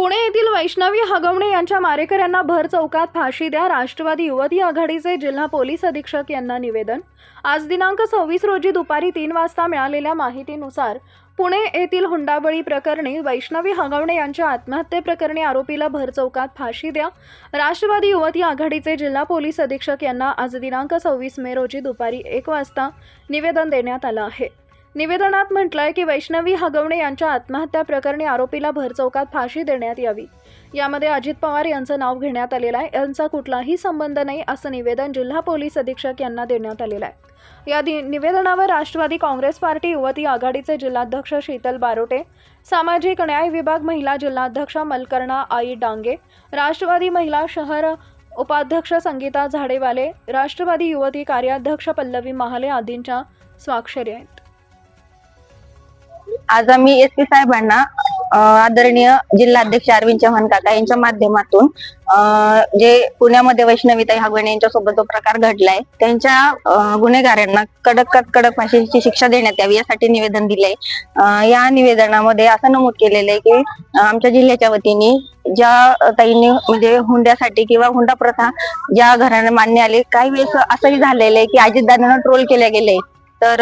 पुणे येथील वैष्णवी हगवणे यांच्या मारेकऱ्यांना भर चौकात फाशी द्या. राष्ट्रवादी युवती आघाडीचे जिल्हा पोलीस अधीक्षक यांना निवेदन. आज दिनांक सव्वीस रोजी दुपारी तीन वाजता मिळालेल्या माहितीनुसार पुणे येथील हुंडाबळी प्रकरणी वैष्णवी हगवणे यांच्या आत्महत्येप्रकरणी आरोपीला भर चौकात फाशी द्या. राष्ट्रवादी युवती आघाडीचे जिल्हा पोलीस अधीक्षक यांना आज दिनांक सव्वीस मे रोजी दुपारी एक वाजता निवेदन देण्यात आलं आहे. निवेदनात म्हटलंय की वैष्णवी हगवणे यांच्या आत्महत्या प्रकरणी आरोपीला भरचौकात फाशी देण्यात यावी. यामध्ये अजित पवार यांचं नाव घेण्यात आलेलं आहे. यांचा कुठलाही संबंध नाही असं निवेदन जिल्हा पोलीस अधीक्षक यांना देण्यात आलेलं आहे. या दि- निवेदनावर राष्ट्रवादी काँग्रेस पार्टी युवती आघाडीचे जिल्हाध्यक्ष शीतल बारोटे सामाजिक न्याय विभाग महिला जिल्हाध्यक्ष मलकर्णा आई डांगे राष्ट्रवादी महिला शहर उपाध्यक्ष संगीता झाडेवाले राष्ट्रवादी युवती कार्याध्यक्ष पल्लवी महाले आदींच्या स्वाक्षरी आहेत. आज आम्ही एस पी साहेबांना आदरणीय जिल्हाध्यक्ष अरविंद चव्हाण काका यांच्या माध्यमातून जे पुण्यामध्ये वैष्णवीताई हगवणे यांच्यासोबत जो प्रकार घडलाय त्यांच्या गुन्हेगारांना कडकत कडक फाशीची शिक्षा देण्यात यावी यासाठी निवेदन दिलंय. या निवेदनामध्ये असं नमूद केलेलं आहे की आमच्या जिल्ह्याच्या वतीने ज्या ताईंनी म्हणजे हुंड्यासाठी किंवा हुंडा प्रथा ज्या घरांना मान्य आले काही वेळेस असंही झालेलं आहे की अजितदादांना ट्रोल केल्या गेले. तर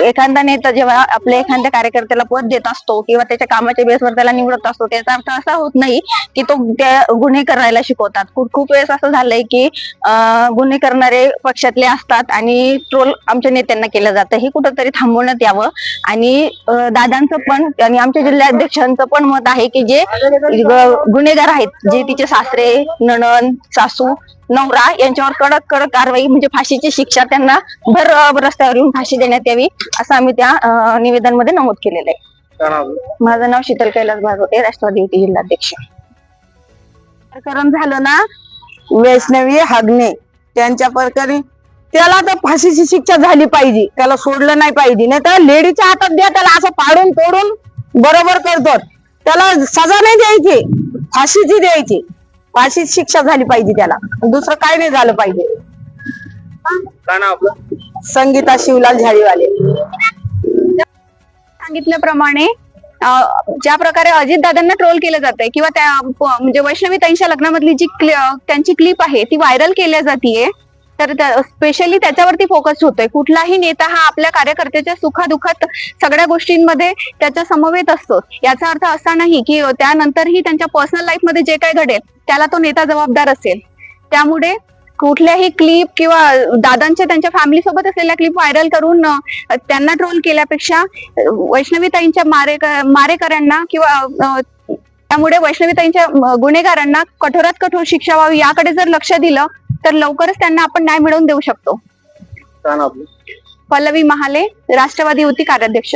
एखादा नेता जेव्हा आपल्या एखाद्या कार्यकर्त्याला पद देत असतो किंवा त्याच्या कामाच्या बेसवर त्याला निवडत असतो त्याचा अर्थ असा होत नाही की तो त्या गुन्हे करायला शिकवतात. खूप खूप वेळेस असं झालंय की गुन्हे करणारे पक्षातले असतात आणि ट्रोल आमच्या नेत्यांना केलं जातं. हे कुठंतरी थांबवण्यात यावं. आणि दादांचं पण आणि आमच्या जिल्हाध्यक्षांचं पण मत आहे की जे गुन्हेगार आहेत जे तिचे सासरे नणन सासू नवरा यांच्यावर कडक कडक कारवाई म्हणजे फाशीची शिक्षा त्यांना भर रस्त्यावर येऊन फाशी देण्यात यावी. असं आम्ही त्या अं, निवेदनमध्ये नमूद केलेलं आहे. माझं नाव शीतल कैलास भागवते राष्ट्रवादी युती जिल्हाध्यक्ष. प्रकरण झालं ना वैष्णवी हागणे त्यांच्या प्रकारे त्याला तर फाशीची शिक्षा झाली पाहिजे त्याला सोडलं नाही पाहिजे नाही तर लेडीच्या हातात द्या त्याला असं पाडून तोडून बरोबर करतो. त्याला सजा नाही द्यायची फाशीची द्यायची फाशीची शिक्षा झाली पाहिजे त्याला. दुसरं काय नाही झालं पाहिजे. काय आपलं? संगीता शिवलाल झाडीवाले. सांगितल्याप्रमाणे ज्या प्रकारे अजित दादांना ट्रोल केलं जातंय किंवा त्या म्हणजे म्हणजे वैष्णवीताईंच्या लग्नामधली जी त्यांची क्लिप आहे ती व्हायरल केल्या जातीये. तर स्पेशली त्याच्यावरती फोकस होतोय. कुठलाही नेता हा आपल्या कार्यकर्त्याच्या सुखादुखात सगळ्या गोष्टींमध्ये त्याच्या समवेत असतो. याचा अर्थ असा नाही की त्यानंतरही त्यांच्या पर्सनल लाईफमध्ये जे काय घडेल त्याला तो नेता जबाबदार असेल. त्यामुळे कुठल्याही क्लिप किंवा दादांच्या त्यांच्या फॅमिली सोबत असलेल्या क्लिप व्हायरल करून त्यांना ट्रोल केल्यापेक्षा वैष्णवीताईंच्या मारे मारेकऱ्यांना किंवा त्यामुळे वैष्णवीताईंच्या गुन्हेगारांना कठोरात कठोर शिक्षा व्हावी याकडे जर लक्ष दिलं तर लवकरच त्यांना आपण न्याय मिळवून देऊ शकतो. पल्लवी महाले राष्ट्रवादी युती कार्याध्यक्ष.